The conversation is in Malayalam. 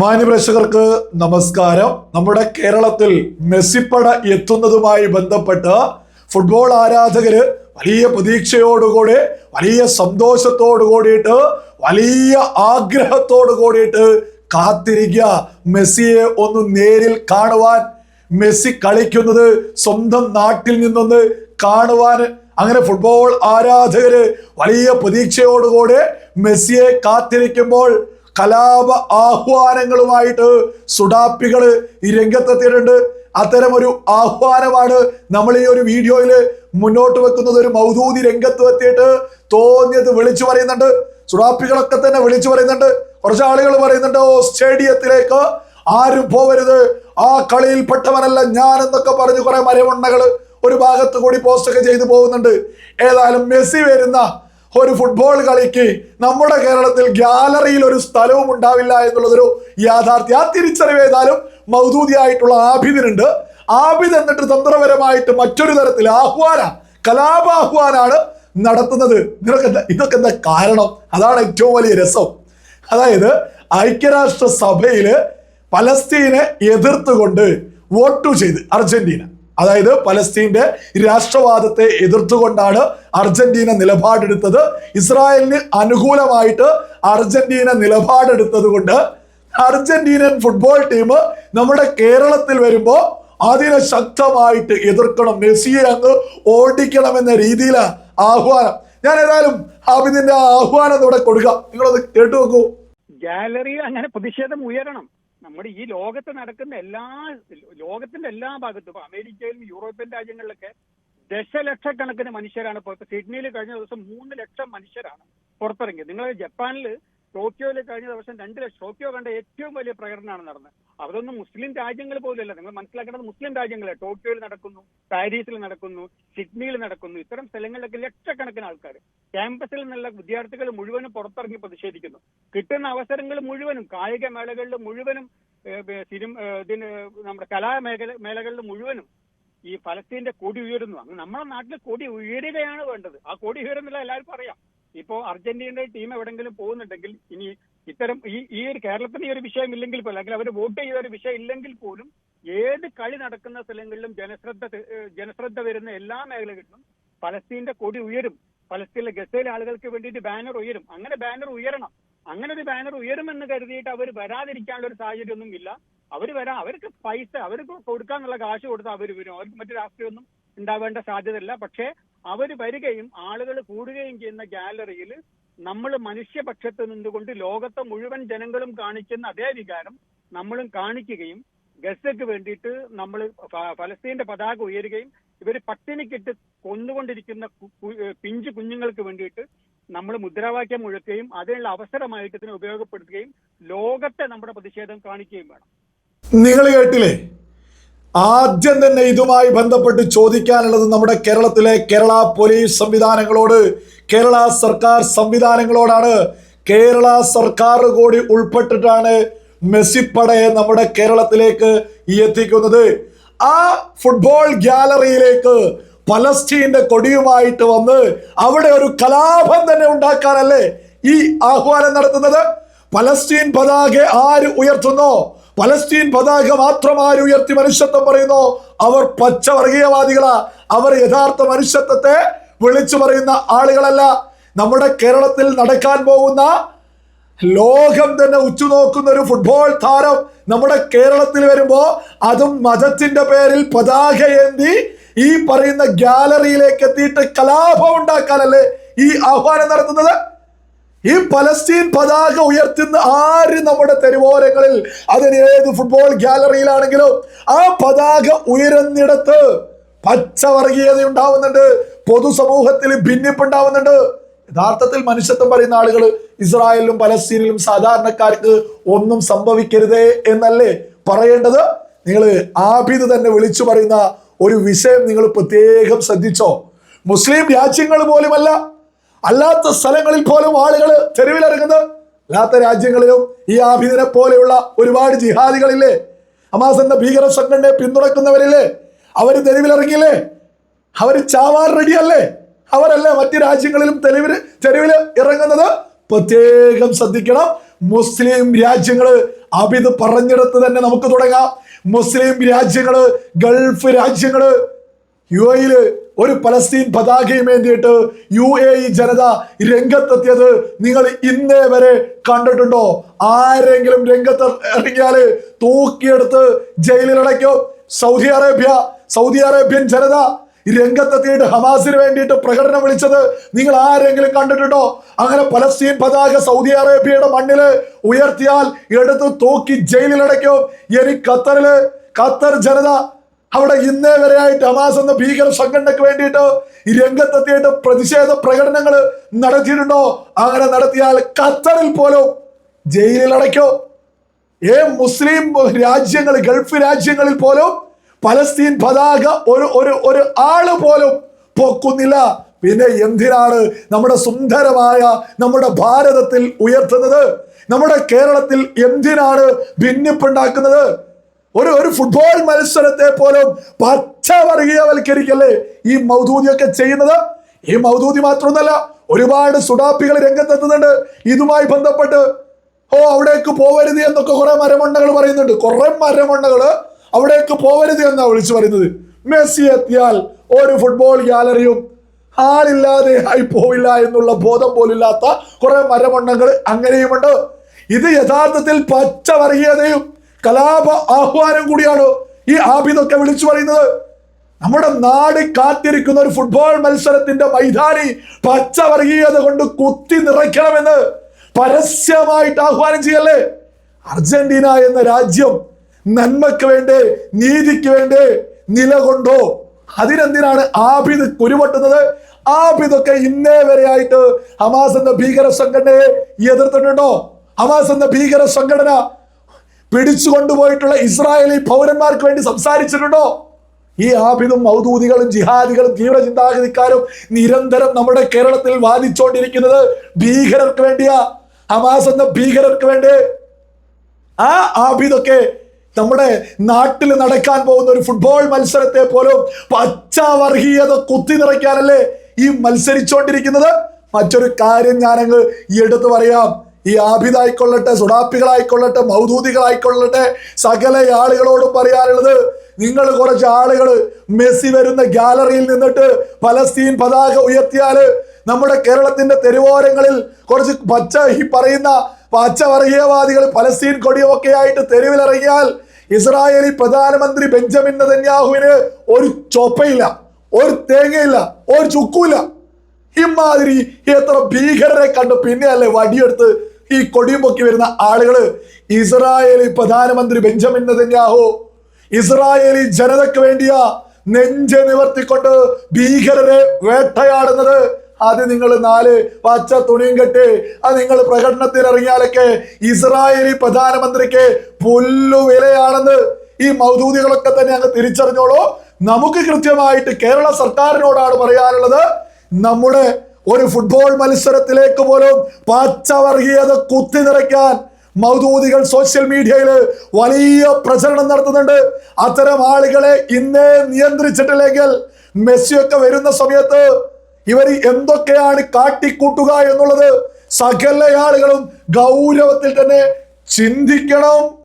മാന്യപ്രേക്ഷകർക്ക് നമസ്കാരം. നമ്മുടെ കേരളത്തിൽ മെസ്സിപ്പട എത്തുന്നതുമായി ബന്ധപ്പെട്ട് ഫുട്ബോൾ ആരാധകര് വലിയ പ്രതീക്ഷയോടുകൂടി വലിയ സന്തോഷത്തോടു കൂടിയിട്ട് വലിയ ആഗ്രഹത്തോടു കൂടിയിട്ട് കാത്തിരിക്കുക. മെസ്സിയെ ഒന്ന് നേരിൽ കാണുവാൻ മെസ്സി കളിക്കുന്നത് സ്വന്തം നാട്ടിൽ നിന്നൊന്ന് കാണുവാൻ. അങ്ങനെ ഫുട്ബോൾ ആരാധകര് വലിയ പ്രതീക്ഷയോടുകൂടി മെസ്സിയെ കാത്തിരിക്കുമ്പോൾ കലാപ ആഹ്വാനങ്ങളുമായിട്ട് സുഡാപ്പികൾ ഈ രംഗത്തെത്തിയിട്ടുണ്ട്. അത്തരം ഒരു ആഹ്വാനമാണ് നമ്മൾ ഈ ഒരു വീഡിയോയിൽ മുന്നോട്ട് വെക്കുന്നത്. ഒരു മൗദൂതി രംഗത്ത് എത്തിയിട്ട് തോന്നിയത് വിളിച്ചു പറയുന്നുണ്ട്. സുഡാപ്പികളൊക്കെ തന്നെ വിളിച്ചു പറയുന്നുണ്ട്. കുറച്ച് ആളുകൾ പറയുന്നുണ്ട് ഓ സ്റ്റേഡിയത്തിലേക്ക് ആരും പോവരുത്. ആ കളിയിൽപ്പെട്ടവനല്ല ഞാൻ എന്നൊക്കെ പറഞ്ഞ് കുറെ മരവണ്ണകൾ ഒരു ഭാഗത്ത് കൂടി പോസ്റ്റൊക്കെ ചെയ്തു പോകുന്നുണ്ട്. ഏതായാലും മെസ്സി വരുന്ന ഒരു ഫുട്ബോൾ കളിക്ക് നമ്മുടെ കേരളത്തിൽ ഗ്യാലറിയിൽ ഒരു സ്ഥലവും ഉണ്ടാവില്ല എന്നുള്ളതൊരു യാഥാർത്ഥ്യ. ആ തിരിച്ചറിവ് ഏതായാലും മൗദൂതിയായിട്ടുള്ള ആഭിദിനുണ്ട് ആഭിദ് എന്നിട്ട് തന്ത്രപരമായിട്ട് മറ്റൊരു തരത്തിൽ ആഹ്വാന കലാപാഹ്വാനാണ് നടത്തുന്നത്. ഇതിനൊക്കെ എന്താ ഇതൊക്കെ എന്താ കാരണം? അതാണ് ഏറ്റവും വലിയ രസം. അതായത് ഐക്യരാഷ്ട്ര സഭയിൽ പലസ്തീനെ എതിർത്തുകൊണ്ട് വോട്ടു ചെയ്ത് അർജന്റീന. അതായത് പലസ്തീന്റെ രാഷ്ട്രവാദത്തെ എതിർത്തുകൊണ്ടാണ് അർജന്റീന നിലപാടെടുത്തത്. ഇസ്രായേലിന് അനുകൂലമായിട്ട് അർജന്റീന നിലപാടെടുത്തത് കൊണ്ട് അർജന്റീനൻ ഫുട്ബോൾ ടീം നമ്മുടെ കേരളത്തിൽ വരുമ്പോ അതിനെ ശക്തമായിട്ട് എതിർക്കണം. മെസ്സിയെ അങ്ങ് ഓടിക്കണം എന്ന രീതിയിലാണ് ആഹ്വാനം. ഞാൻ ഏതായാലും ഹാബിദിന്റെ ആഹ്വാനം ഇവിടെ കൊടുക്കാം. നിങ്ങളത് കേട്ടു നോക്കൂ. ഗാലറിയിൽ അങ്ങനെ പ്രതിഷേധം ഉയരണം. നമ്മുടെ ഈ ലോകത്ത് നടക്കുന്ന എല്ലാ ലോകത്തിന്റെ എല്ലാ ഭാഗത്തും അമേരിക്കയിലും യൂറോപ്യൻ രാജ്യങ്ങളിലൊക്കെ ദശലക്ഷക്കണക്കിന് മനുഷ്യരാണ്. പുറത്ത് സിഡ്നിയിൽ കഴിഞ്ഞ ദിവസം മൂന്ന് ലക്ഷം മനുഷ്യരാണ് പുറത്തിറങ്ങിയത്. നിങ്ങൾ ജപ്പാനിൽ ടോക്കിയോയിൽ കഴിഞ്ഞ ദിവസം രണ്ട് ലക്ഷം ടോക്കിയോ കണ്ട ഏറ്റവും വലിയ പ്രകടനമാണ് നടന്നത്. അതൊന്നും മുസ്ലിം രാജ്യങ്ങൾ പോലുമല്ല. നിങ്ങൾ മനസ്സിലാക്കേണ്ടത് മുസ്ലിം രാജ്യങ്ങളെ. ടോക്കിയോയിൽ നടക്കുന്നു പാരീസിൽ നടക്കുന്നു സിഡ്നിയിൽ നടക്കുന്നു ഇത്തരം സ്ഥലങ്ങളിലൊക്കെ ലക്ഷക്കണക്കിന് ആൾക്കാർ ക്യാമ്പസിൽ നിന്നുള്ള വിദ്യാർത്ഥികൾ മുഴുവനും പുറത്തിറങ്ങി പ്രതിഷേധിക്കുന്നു. കിട്ടുന്ന അവസരങ്ങൾ മുഴുവനും കായിക മേളകളിൽ മുഴുവനും സിനിമ ഇതിന് നമ്മുടെ കലാമേഖല മേളകളിൽ മുഴുവനും ഈ ഫലസ്തീന്റെ കൊടി ഉയരുന്നു. അങ്ങ് നമ്മുടെ നാട്ടിൽ കൊടി ഉയരുകയാണ് വേണ്ടത്. ആ കൊടി ഉയരുന്നില്ല എല്ലാവർക്കും അറിയാം. ഇപ്പോ അർജന്റീനയുടെ ടീം എവിടെങ്കിലും പോകുന്നുണ്ടെങ്കിൽ ഇനി ഇത്തരം ഈ ഈ ഒരു കേരളത്തിന് ഈ ഒരു വിഷയം ഇല്ലെങ്കിൽ പോലും അല്ലെങ്കിൽ അവർ വോട്ട് ചെയ്ത ഒരു വിഷയം ഇല്ലെങ്കിൽ പോലും ഏത് കളി നടക്കുന്ന സ്ഥലങ്ങളിലും ജനശ്രദ്ധ ജനശ്രദ്ധ വരുന്ന എല്ലാ മേഖലകളിലും ഫലസ്തീന്റെ കൊടി ഉയരും. പലസ്തീനിലെ ഗസയിലെ ആളുകൾക്ക് വേണ്ടിയിട്ട് ബാനർ ഉയരും. അങ്ങനെ ബാനർ ഉയരണം. അങ്ങനെ ഒരു ബാനർ ഉയരുമെന്ന് കരുതിയിട്ട് അവർ വരാതിരിക്കാനുള്ള ഒരു സാഹചര്യമൊന്നും ഇല്ല. അവർ വരാം അവർക്ക് പൈസ അവർക്ക് കൊടുക്കാന്നുള്ള കാശ് കൊടുത്താൽ അവർ വരും. അവർക്ക് മറ്റു രാഷ്ട്രീയമൊന്നും ഉണ്ടാവേണ്ട സാധ്യതയില്ല. പക്ഷേ അവർ വരികയും ആളുകൾ കൂടുകയും ചെയ്യുന്ന ഗാലറിയിൽ നമ്മൾ മനുഷ്യപക്ഷത്ത് നിന്നുകൊണ്ട് ലോകത്തെ മുഴുവൻ ജനങ്ങളും കാണിക്കുന്ന അതേ വികാരം നമ്മളും കാണിക്കുകയും ഗസക്ക് വേണ്ടിയിട്ട് നമ്മൾ ഫലസ്തീന്റെ പതാക ഉയരുകയും ഇവർ പട്ടിണിക്കിട്ട് കൊന്നുകൊണ്ടിരിക്കുന്ന പിഞ്ചു കുഞ്ഞുങ്ങൾക്ക് വേണ്ടിയിട്ട് നമ്മൾ മുദ്രാവാക്യം മുഴക്കുകയും അതിനുള്ള അവസരമായിട്ട് ഇതിനെ ഉപയോഗപ്പെടുത്തുകയും ലോകത്തെ നമ്മുടെ പ്രതിഷേധം കാണിക്കുകയും വേണം. നിങ്ങൾ കേട്ടില്ലേ? ആദ്യം തന്നെ ഇതുമായി ബന്ധപ്പെട്ട് ചോദിക്കാനുള്ളത് നമ്മുടെ കേരളത്തിലെ കേരള പോലീസ് സംവിധാനങ്ങളോട് കേരള സർക്കാർ സംവിധാനങ്ങളോടാണ്. കേരള സർക്കാർ കൂടി ഉൾപ്പെട്ടിട്ടാണ് മെസ്സിപ്പടയെ നമ്മുടെ കേരളത്തിലേക്ക് എത്തിക്കുന്നത്. ആ ഫുട്ബോൾ ഗ്യാലറിയിലേക്ക് പലസ്തീന്റെ കൊടിയുമായിട്ട് വന്ന് അവിടെ ഒരു കലാപം തന്നെ ഉണ്ടാക്കാനല്ലേ ഈ ആഹ്വാനം നടത്തുന്നത്? പലസ്തീൻ പതാക ആര് ഉയർത്തുന്നോ? പലസ്തീൻ പതാക മാത്രം ആര് ഉയർത്തി മനുഷ്യത്വം പറയുന്നു. അവർ പച്ചവർഗീയവാദികളാ അവർ യഥാർത്ഥ മനുഷ്യത്വത്തെ വിളിച്ചു പറയുന്ന ആളുകളല്ല. നമ്മുടെ കേരളത്തിൽ നടക്കാൻ പോകുന്ന ലോകം തന്നെ ഉച്ചുനോക്കുന്ന ഒരു ഫുട്ബോൾ താരം നമ്മുടെ കേരളത്തിൽ വരുമ്പോ അതും മതത്തിന്റെ പേരിൽ പതാക ഏന്തി ഈ പറയുന്ന ഗാലറിയിലേക്ക് എത്തിയിട്ട് കലാപം ഉണ്ടാക്കാനല്ലേ ഈ ആഹ്വാനം നടത്തുന്നത്? ഈ പലസ്തീൻ പതാക ഉയർത്തുന്ന ആര് നമ്മുടെ തെരുവോരങ്ങളിൽ അതിന് ഏത് ഫുട്ബോൾ ഗ്യാലറിയിലാണെങ്കിലും ആ പതാക ഉയരുന്നിടത്ത് പച്ചവർഗീയത ഉണ്ടാവുന്നുണ്ട് പൊതുസമൂഹത്തിൽ ഭിന്നിപ്പുണ്ടാവുന്നുണ്ട്. യഥാർത്ഥത്തിൽ മനുഷ്യത്വം പറയുന്ന ആളുകൾ ഇസ്രായേലിലും പലസ്തീനിലും സാധാരണക്കാർക്ക് ഒന്നും സംഭവിക്കരുതേ എന്നല്ലേ പറയേണ്ടത്? നിങ്ങൾ ആബിദ് തന്നെ വിളിച്ചു പറയുന്ന ഒരു വിഷയം നിങ്ങൾ പ്രത്യേകം ശ്രദ്ധിച്ചോ? മുസ്ലിം രാജ്യങ്ങൾ പോലുമല്ല അല്ലാത്ത സ്ഥലങ്ങളിൽ പോലും ആളുകൾ തെരുവിലിറങ്ങുന്നത് അല്ലാത്ത രാജ്യങ്ങളിലും ഈ ആഭിദിനെ പോലെയുള്ള ഒരുപാട് ജിഹാദികളില്ലേ? ഹമാസ് എന്ന ഭീകര സംഘടനയെ പിന്തുണക്കുന്നവരില്ലേ അവർ തെരുവിലിറങ്ങിയില്ലേ? അവർ ചാവാൻ റെഡിയല്ലേ? അവരല്ലേ മറ്റു രാജ്യങ്ങളിലും തെരുവിൽ തെരുവിൽ ഇറങ്ങുന്നത്? പ്രത്യേകം ശ്രദ്ധിക്കണം. മുസ്ലിം രാജ്യങ്ങൾ അബിദ് പറഞ്ഞെടുത്ത് തന്നെ നമുക്ക് തുടങ്ങാം. മുസ്ലിം രാജ്യങ്ങൾ ഗൾഫ് രാജ്യങ്ങൾ യു എയിൽ ഒരു പലസ്തീൻ പതാകയും ഏന്തിയിട്ട് യു എ ഇ ജനത രംഗത്തെത്തിയത് നിങ്ങൾ ഇന്നേ വരെ കണ്ടിട്ടുണ്ടോ? ആരെങ്കിലും രംഗത്ത് ഇറങ്ങിയാൽ തൂക്കിയെടുത്ത് ജയിലിലടയ്ക്കും. സൗദി അറേബ്യ സൗദി അറേബ്യൻ ജനത രംഗത്തെത്തിയിട്ട് ഹമാസിന് വേണ്ടിയിട്ട് പ്രകടനം വിളിച്ചത് നിങ്ങൾ ആരെങ്കിലും കണ്ടിട്ടുണ്ടോ? അങ്ങനെ പലസ്തീൻ പതാക സൗദി അറേബ്യയുടെ മണ്ണിൽ ഉയർത്തിയാൽ എടുത്ത് തൂക്കി ജയിലിലടയ്ക്കും. ഇനി ഖത്തറിൽ ഖത്തർ ജനത അവിടെ ഇന്നേ വരെയായിട്ട് ഹമാസ് എന്ന ഭീകര സംഘടനയ്ക്ക് വേണ്ടിയിട്ട് രംഗത്തെത്തിയിട്ട് പ്രതിഷേധ പ്രകടനങ്ങൾ നടത്തിയിട്ടുണ്ടോ? അങ്ങനെ നടത്തിയാൽ ഖത്തറിൽ പോലും ജയിലിൽ അടയ്ക്കോ. ഏ മുസ്ലിം രാജ്യങ്ങൾ ഗൾഫ് രാജ്യങ്ങളിൽ പോലും പലസ്തീൻ പതാക ഒരു ഒരു ഒരു ആൾ പോലും പൊക്കുന്നില്ല. പിന്നെ എന്തിനാണ് നമ്മുടെ സുന്ദരമായ നമ്മുടെ ഭാരതത്തിൽ ഉയർത്തുന്നത്? നമ്മുടെ കേരളത്തിൽ എന്തിനാണ് ഭിന്നിപ്പുണ്ടാക്കുന്നത്? ഒരു ഒരു ഫുട്ബോൾ മത്സരത്തെ പോലും പച്ചവർഗീയവൽക്കരിക്കല്ലേ ഈ മൗദൂദിയൊക്കെ ചെയ്യുന്നത്? ഈ മൗദൂദി മാത്രമൊന്നല്ല ഒരുപാട് സുഡാപ്പികൾ രംഗത്തെത്തുന്നുണ്ട്. ഇതുമായി ബന്ധപ്പെട്ട് ഓ അവിടേക്ക് പോവരുത് എന്നൊക്കെ കുറെ മരമണ്ണകൾ പറയുന്നുണ്ട്. കുറെ മരമണ്ണകൾ അവിടേക്ക് പോവരുത് എന്നാ വിളിച്ചു പറയുന്നത്. മെസ്സി എത്തിയാൽ ഒരു ഫുട്ബോൾ ഗ്യാലറിയും ആളില്ലാതെ ആയി പോവില്ല എന്നുള്ള ബോധം പോലില്ലാത്ത കുറെ മരമണ്ണങ്ങൾ അങ്ങനെയുമുണ്ട്. ഇത് യഥാർത്ഥത്തിൽ പച്ച വർഗീയതയും കലാപ ആഹ്വാനം കൂടിയാണ് ഈ ആബിദൊക്കെ വിളിച്ചു പറയുന്നത്. നമ്മുടെ നാട് കാത്തിരിക്കുന്ന ഒരു ഫുട്ബോൾ മത്സരത്തിന്റെ മൈതാനി പച്ചവർഗീയത കൊണ്ട് കുത്തി നിറയ്ക്കണമെന്ന് പരസ്യമായിട്ട് ആഹ്വാനം ചെയ്യല്ലേ? അർജന്റീന എന്ന രാജ്യം നന്മയ്ക്ക് വേണ്ടേ നീതിക്ക് വേണ്ടേ നിലകൊണ്ടോ? അതിനെന്തിനാണ് ആബിദ് കുരുപൊട്ടുന്നത്? ആബിദൊക്കെ ഇന്നേ വരെയായിട്ട് ഹമാസ് എന്ന ഭീകര സംഘടനയെ എതിർത്തിട്ടുണ്ടോ? ഹമാസ് എന്ന ഭീകര സംഘടന പിടിച്ചു കൊണ്ടുപോയിട്ടുള്ള ഇസ്രായേലി പൗരന്മാർക്ക് വേണ്ടി സംസാരിച്ചിട്ടുണ്ടോ? ഈ ആബിദും മൗദൂദികളും ജിഹാദികളും തീവ്ര ചിന്താഗതിക്കാരും നിരന്തരം നമ്മുടെ കേരളത്തിൽ വാദിച്ചുകൊണ്ടിരിക്കുന്നത് ഭീകരർക്ക് വേണ്ടിയാ. ഹമാസ് എന്ന ഭീകരർക്ക് വേണ്ടി. ആ ആബിദൊക്കെ നമ്മുടെ നാട്ടിൽ നടക്കാൻ പോകുന്ന ഒരു ഫുട്ബോൾ മത്സരത്തെ പോലും പച്ച വർഗീയത കുത്തി നിറയ്ക്കാനല്ലേ ഈ മത്സരിച്ചുകൊണ്ടിരിക്കുന്നത് മറ്റൊരു കാര്യം ഞാനങ്ങ് എടുത്തു പറയാം. ഈ ആബിദായിക്കൊള്ളട്ടെ സുഡാപ്പികളായിക്കൊള്ളട്ടെ മൗദൂദികളായിക്കൊള്ളട്ടെ സകല ആളുകളോടും പറയാനുള്ളത് നിങ്ങൾ കുറച്ച് ആളുകൾ മെസ്സി വരുന്ന ഗാലറിയിൽ നിന്നിട്ട് പലസ്തീൻ പതാക ഉയർത്തിയാൽ നമ്മുടെ കേരളത്തിന്റെ തെരുവോരങ്ങളിൽ കുറച്ച് പച്ച ഈ പറയുന്ന പച്ചവർഗീയവാദികൾ പലസ്തീൻ കൊടിയൊക്കെ ആയിട്ട് തെരുവിലിറങ്ങിയാൽ ഇസ്രായേലി പ്രധാനമന്ത്രി ബെഞ്ചമിൻ നെതന്യാഹുവിന് ഒരു ചൊപ്പയില്ല ഒരു തേങ്ങയില്ല ഒരു ചുക്കുമില്ല ഇമാതിരി എത്ര ഭീകരരെ കണ്ടു പിന്നെയല്ലേ വടിയെടുത്ത് ഈ കൊടിയും പൊക്കി വരുന്ന ആളുകൾ ഇസ്രായേലി പ്രധാനമന്ത്രി ബെഞ്ചമിൻ നെതന്യാഹു. ഇസ്രായേലി ജനതയ്ക്ക് വേണ്ടിയാ നെഞ്ച് നിവർത്തിക്കൊണ്ട് ഭീകരരെ വേട്ടയാടുന്നത്. അത് നിങ്ങൾ നാല് പച്ച തുണിയും കെട്ടി അത് നിങ്ങൾ പ്രകടനത്തിൽ ഇറങ്ങിയാലൊക്കെ ഇസ്രായേലി പ്രധാനമന്ത്രിക്ക് പുല്ലു വിലയാണെന്ന് ഈ മൗദൂദികളൊക്കെ തന്നെ അങ്ങ് തിരിച്ചറിഞ്ഞോളൂ. നമുക്ക് കൃത്യമായിട്ട് കേരള സർക്കാരിനോടാണ് പറയാനുള്ളത്. നമ്മുടെ ഒരു ഫുട്ബോൾ മത്സരത്തിലേക്ക് പോലും പച്ചവർഗീയത കുത്തി നിറയ്ക്കാൻ മൗദൂദികൾ സോഷ്യൽ മീഡിയയിൽ വലിയ പ്രചരണം നടത്തുന്നുണ്ട്. അത്തരം ആളുകളെ ഇന്നേ നിയന്ത്രിച്ചിട്ടില്ലെങ്കിൽ മെസ്സിയൊക്കെ വരുന്ന സമയത്ത് ഇവർ എന്തൊക്കെയാണ് കാട്ടിക്കൂട്ടുക എന്നുള്ളത് സകല ആളുകളും ഗൗരവത്തിൽ തന്നെ ചിന്തിക്കണം.